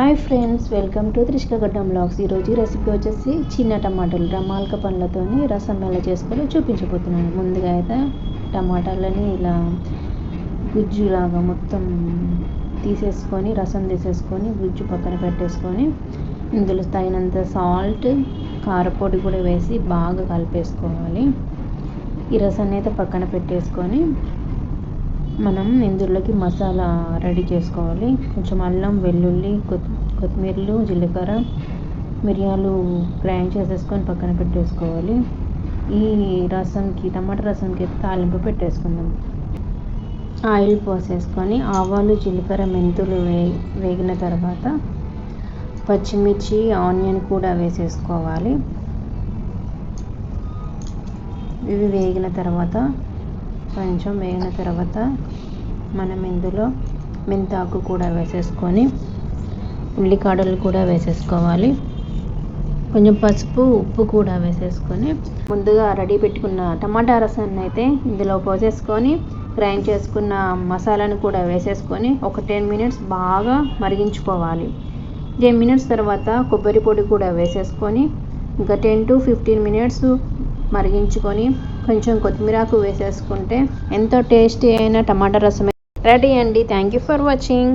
Hi friends welcome to త్రిష్కగడ్డం blogs. ఈరోజు recipe వచ్చేసి చిన్న టమాటాలు రమాలక పండ్లతోని రసం ఎలా చేసుకోవాలో చూపించబోతున్నాను. ముందుగా అయితే టమాటాలని ఇలా గుజ్జులాగా మొత్తం తీసేసుకొని రసం తీసేసుకొని గుజ్జు పక్కన పెట్టేసుకొని ఇందులో తగినంత సాల్ట్ కారపొడి కూడా వేసి బాగా కలిపేసుకోవాలి. ఈ రసాన్ని అయితే పక్కన పెట్టేసుకొని మనం ఇందులోకి మసాలా రెడీ చేసుకోవాలి. కొంచెం అల్లం వెల్లుల్లి కొత్తిమీరలు జీలకర్ర మిరియాలు గ్రైండ్ చేసేసుకొని పక్కన పెట్టేసుకోవాలి. ఈ రసంకి టమాటా రసంకి తాలింపు పెట్టేసుకుందాం. ఆయిల్ పోసేసుకొని ఆవాలు జీలకర్ర మెంతులు వే వేగిన తర్వాత పచ్చిమిర్చి ఆనియన్ కూడా వేసేసుకోవాలి. ఇవి వేగిన తర్వాత కొంచెం వేగిన తర్వాత మనం ఇందులో మెంతాకు కూడా వేసేసుకొని ఉల్లికాడలు కూడా వేసేసుకోవాలి. కొంచెం పసుపు ఉప్పు కూడా వేసేసుకొని ముందుగా రెడీ పెట్టుకున్న టమాటా రసాన్ని అయితే ఇందులో పోసేసుకొని గ్రైండ్ చేసుకున్న మసాలాను కూడా వేసేసుకొని ఒక టెన్ మినిట్స్ బాగా మరిగించుకోవాలి. టెన్ మినిట్స్ తర్వాత కొబ్బరి పొడి కూడా వేసేసుకొని ఇంకా టెన్ టు ఫిఫ్టీన్ మినిట్స్ మరిగించుకొని కొంచెం కొత్తిమీరాకు వేసేసుకుంటే ఎంతో టేస్టీ అయిన టమాటా రసం రెడీ అండి. Thank you for watching